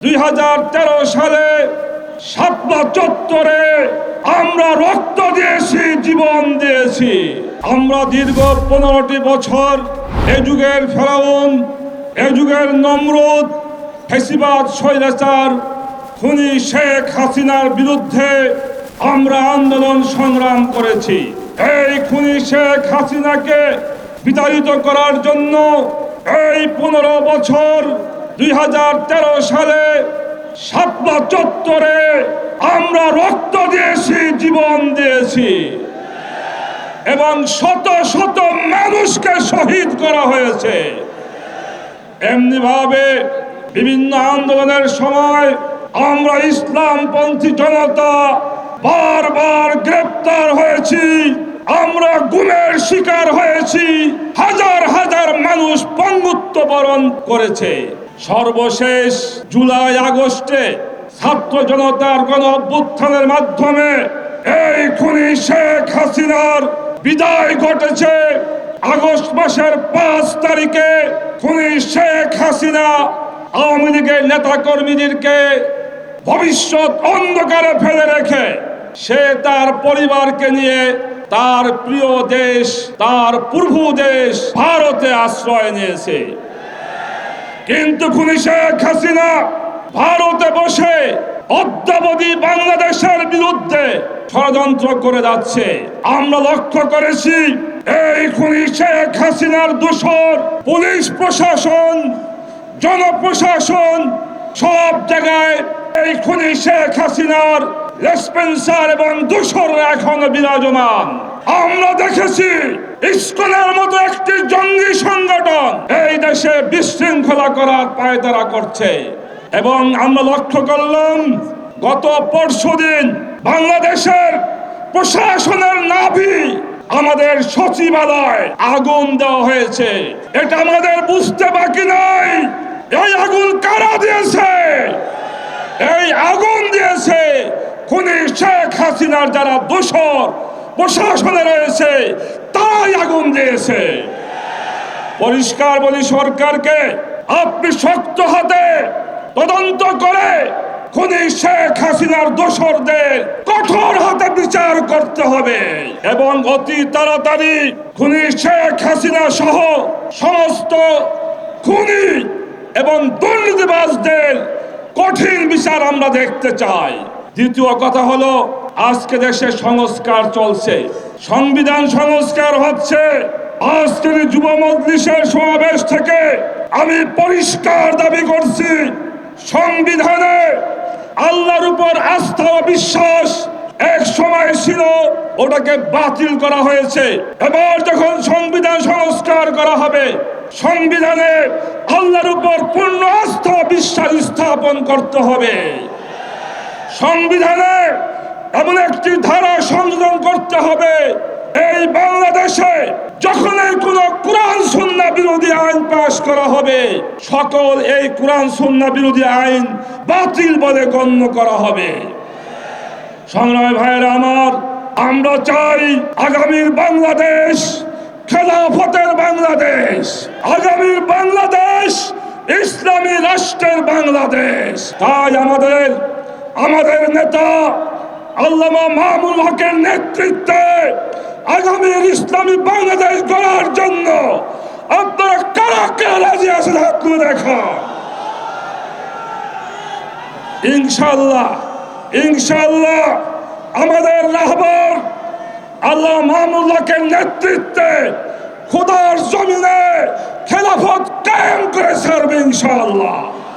দুই হাজার তেরো সালে সাতবা চত্বরে আমরা রক্ত দিয়েছি, জীবন দিয়েছি। আমরা দীর্ঘ পনেরোটি বছর এ যুগের ফেরাউন, এ যুগের নমরুদ, ফেসিবাদ, স্বৈরাচার, খুনি শেখ হাসিনার বিরুদ্ধে আমরা আন্দোলন সংগ্রাম করেছি। এই খুনি শেখ হাসিনাকে বিতাড়িত করার জন্য এই পনেরো বছর দুই হাজার তেরো সালে সাতবা চত্বরে আমরা রক্ত দিয়েছি, জীবন দিয়েছি। এবং শত শত মানুষকে শহীদ করা হয়েছে। এমনি ভাবে বিভিন্ন আন্দোলনের সময় আমরা ইসলামপন্থী জনতা বারবার গ্রেপ্তার হয়েছি। আমরা গুমের শিকার হয়েছি। হাজার হাজার মানুষ পঙ্গুত্ব বরণ করেছে। সর্বশেষ জুলাই আগস্টে ছাত্র জনতার গণ অভ্যুত্থানের মাধ্যমে এই খুনি শেখ হাসিনার বিদায় ঘটেছে। আগস্ট মাসের পাঁচ তারিখে খুনি শেখ হাসিনা আওয়ামী লীগের নেতা কর্মীদেরকে ভবিষ্যৎ অন্ধকারে ফেলে রেখে সে তার পরিবারকে নিয়ে তার প্রিয় দেশ, তার পূর্ব দেশ ভারতে আশ্রয় নিয়েছে। কিন্তু খুনি শেখ হাসিনা ভারতে বসে অদ্যাবধি বাংলাদেশের বিরুদ্ধে ষড়যন্ত্র করে যাচ্ছে। আমরা লক্ষ্য করেছি, এই খুনি শেখ হাসিনার দোষর পুলিশ প্রশাসন, জনপ্রশাসন সব জায়গায় এই খুনি শেখ হাসিনার লেসপেন্সার এবং দোষর এখনও বিরাজমান। আমরা দেখেছি ইস্কনের মতো একটি জঙ্গি সংগঠন এই দেশে বিশৃঙ্খলা করার পায়তারা করছে। এবং আমরা লক্ষ্য করলাম, গত পরশুদিন বাংলাদেশের প্রশাসনের নাভি আমাদের সচিবালয় আগুন দেওয়া হয়েছে। এটা আমাদের বুঝতে বাকি নাই। এই আগুন কারা দিয়েছে? এই আগুন খুনি শেখ হাসিনার যারা দোষর, প্রশাসনে রয়েছে, তাই আগুন দিয়েছে। পরিষ্কার বলি সরকারকে, আপনি শক্ত হাতে তদন্ত করে খুনি শেখ হাসিনার দোসরদের কঠোর হাতে বিচার করতে হবে। এবং অতি তাড়াতাড়ি খুনি শেখ হাসিনা সহ সমস্ত খুনি এবং দুর্নীতিবাজদের কঠিন বিচার আমরা দেখতে চাই। দ্বিতীয় কথা হলো, আজকে দেশে সংস্কার চলছে। সংবিধান সংস্কার হচ্ছে। আজকের যুব মজলিসের সমাবেশ থেকে আমি পরিষ্কার দাবি করছি, সংবিধানে আল্লাহর উপর আস্থা ও বিশ্বাস এক সময় ছিল, ওটাকে বাতিল করা হয়েছে। এবার যখন সংবিধান সংস্কার করা হবে, সংবিধানে আল্লাহর উপর পূর্ণ আস্থা বিশ্বাস স্থাপন করতে হবে। সংবিধানে এমন একটি ধারা সংযোজন করতে হবে। এই বাংলাদেশে যখন এই কোন কোরআন সুন্না বিরোধী আইন পাশ করা হবে, সকল এই কোরআন সুন্না বিরোধী আইন বাতিল বলে গণ্য করা হবে। সংগ্রামী ভাইয়েরা আমার, আমরা চাই আগামীর বাংলাদেশ খেলাফতের বাংলাদেশ, আগামীর বাংলাদেশ ইসলামী রাষ্ট্রের বাংলাদেশ। তাই আমাদের আমাদের নেতা আল্লামা মামুল হকের নেতৃত্বে আগামীর ইসলামী বাংলাদেশ গড়ার জন্য আপনারা কারা কারা রাজি আছেন হাত তুলে দেখা ইনশাল্লাহ ইনশাল্লাহ আমাদের রাহবর আল্লাহ মামুল্লাহকে নেতৃত্বে খোদার জমিনে খেলাফত কায়েম করে ছাড়বে ইনশাআল্লাহ।